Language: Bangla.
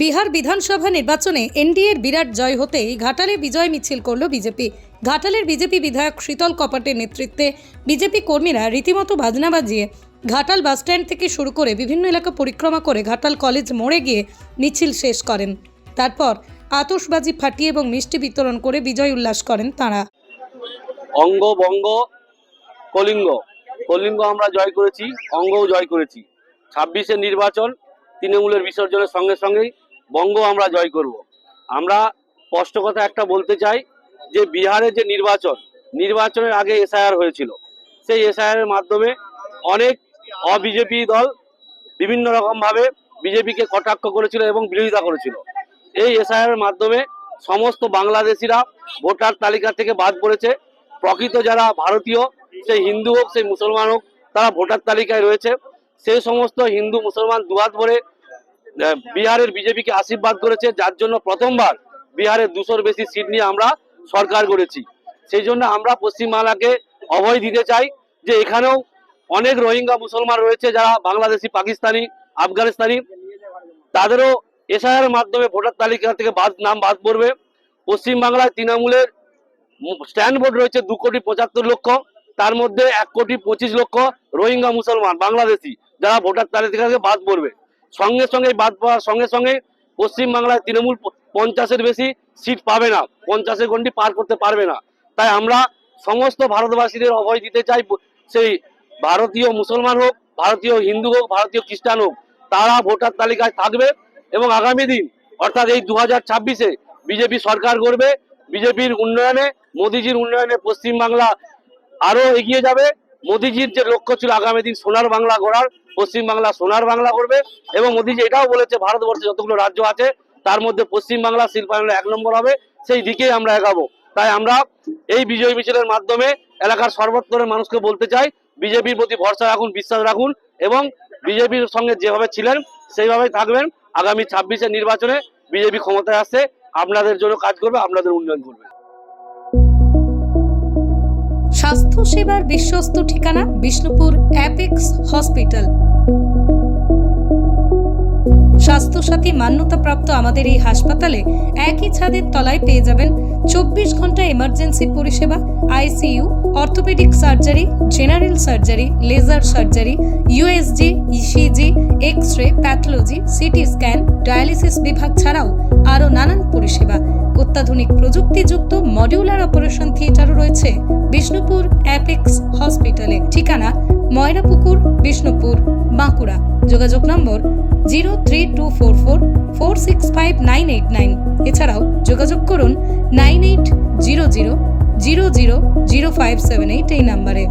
বিহার বিধানসভা নির্বাচনে এনডিএর বিরাট জয় হতেই ঘাটালে বিজয় মিছিল করল বিজেপি। ঘাটালের বিজেপি বিধায়ক শীতল কপাটের নেতৃত্বে বিজেপি কর্মীরা রীতিমতো বাজনা বাজিয়ে ঘাটাল বাসস্ট্যান্ড থেকে শুরু করে বিভিন্ন এলাকা পরিক্রমা করে ঘাটাল কলেজ মোড়ে গিয়ে মিছিল শেষ করেন। তারপর আতশবাজি ফাটিয়ে এবং মিষ্টি বিতরণ করে বিজয় উল্লাস করেন তাঁরা। অঙ্গ, বঙ্গ, কলিঙ্গ। কলিঙ্গ আমরা জয় করেছি, অঙ্গও জয় করেছি। ছাব্বিশের নির্বাচন, তৃণমূলের বিসর্জনের সঙ্গে সঙ্গেই বঙ্গ আমরা জয় করব। আমরা স্পষ্ট কথা একটা বলতে চাই যে বিহারের যে নির্বাচন, নির্বাচনের আগে এসআইআর হয়েছিল, সেই এসআইআর মাধ্যমে অনেক অবিজেপি দল বিভিন্ন রকমভাবে বিজেপিকে কটাক্ষ করেছিল এবং বিরোধিতা করেছিল। এই এসআইআর মাধ্যমে সমস্ত বাংলাদেশিরা ভোটার তালিকা থেকে বাদ পড়েছে। প্রকৃত যারা ভারতীয় সেই হিন্দু হোক সেই মুসলমান হোক, তারা ভোটার তালিকায় রয়েছে। সেই সমস্ত হিন্দু, মুসলমান দুহাত ভরে বিহারের বিজেপিকে আশীর্বাদ করেছে, যার জন্য প্রথমবার বিহারের দুশোর বেশি সিট নিয়ে আমরা সরকার গড়েছি। সেই জন্য আমরা পশ্চিমবাংলাকে অভয় দিতে চাই যে এখানেও অনেক রোহিঙ্গা মুসলমান রয়েছে যারা বাংলাদেশি, পাকিস্তানি, আফগানিস্তানি, তাদেরও এসআইআর মাধ্যমে ভোটার তালিকা থেকে বাদ, নাম বাদ পড়বে। পশ্চিমবাংলায় তৃণমূলের স্ট্যান্ড বোর্ড রয়েছে দু কোটি পঁচাত্তর লক্ষ, তার মধ্যে এক কোটি পঁচিশ লক্ষ রোহিঙ্গা মুসলমান, বাংলাদেশি, যারা ভোটার তালিকা থেকে বাদ পড়বে। সঙ্গে সঙ্গে বাদ পড়ার সঙ্গে সঙ্গে পশ্চিমবাংলায় তৃণমূল পঞ্চাশের বেশি সিট পাবে না। পঞ্চাশের গন্ডি পার করতে পারবে না। তাই আমরা সমস্ত ভারতবাসীদের অভয় দিতে চাই সেই ভারতীয় মুসলমান হোক, ভারতীয় হিন্দু হোক, ভারতীয় খ্রিস্টান হোক, তারা ভোটার তালিকায় থাকবে এবং আগামী দিন, অর্থাৎ এই দু হাজার ছাব্বিশে বিজেপি সরকার করবে বিজেপির উন্নয়নে, মোদিজির উন্নয়নে পশ্চিমবাংলা আরও এগিয়ে যাবে। মোদিজির যে লক্ষ্য ছিল আগামী দিন সোনার বাংলা গড়ার পশ্চিমবাংলা সোনার বাংলা করবে এবং মোদিজি এটাও বলেছে, ভারতবর্ষে যতগুলো রাজ্য আছে, তার মধ্যে পশ্চিমবাংলা শিল্পায়নে এক নম্বর হবে, সেই দিকেই আমরা এগাবো। তাই আমরা এই বিজয় মিছিলের মাধ্যমে এলাকার সর্বত্রের মানুষকে বলতে চাই, বিজেপির প্রতি ভরসা রাখুন, বিশ্বাস রাখুন এবং বিজেপির সঙ্গে যেভাবে ছিলেন, সেইভাবেই থাকবেন। আগামী ছাব্বিশের নির্বাচনে বিজেপি ক্ষমতায় আসছে, আপনাদের জন্য কাজ করবে, আপনাদের উন্নয়ন করবে। স্বাস্থ্য সেবার বিশ্বস্ত ঠিকানা বিষ্ণুপুর অ্যাপেক্স হসপিটাল। স্বাস্থ্যসাথী মান্যতাপ্রাপ্ত আমাদের এই হাসপাতালে একই ছাদের তলায় পেয়ে যাবেন চব্বিশ ঘণ্টা এমার্জেন্সি পরিষেবা ICU orthopaedic surgery general surgery laser surgery USG ECG X ray pathology CT scan dialysis বিভাগ ছাড়াও আরও নানান পরিষেবা। অত্যাধুনিক প্রযুক্তিযুক্ত মডিউলার অপারেশন থিয়েটারও রয়েছে বিষ্ণুপুর অ্যাপেক্স হসপিটালে। ঠিকানা ময়রাপুকুর, বিষ্ণুপুর, বাঁকুড়া। যোগাযোগ number zero three two four four four six five nine eight nine. এছাড়াও যোগাযোগ করুন nine eight zero zero zero zero zero five seven eight এই নাম্বারে।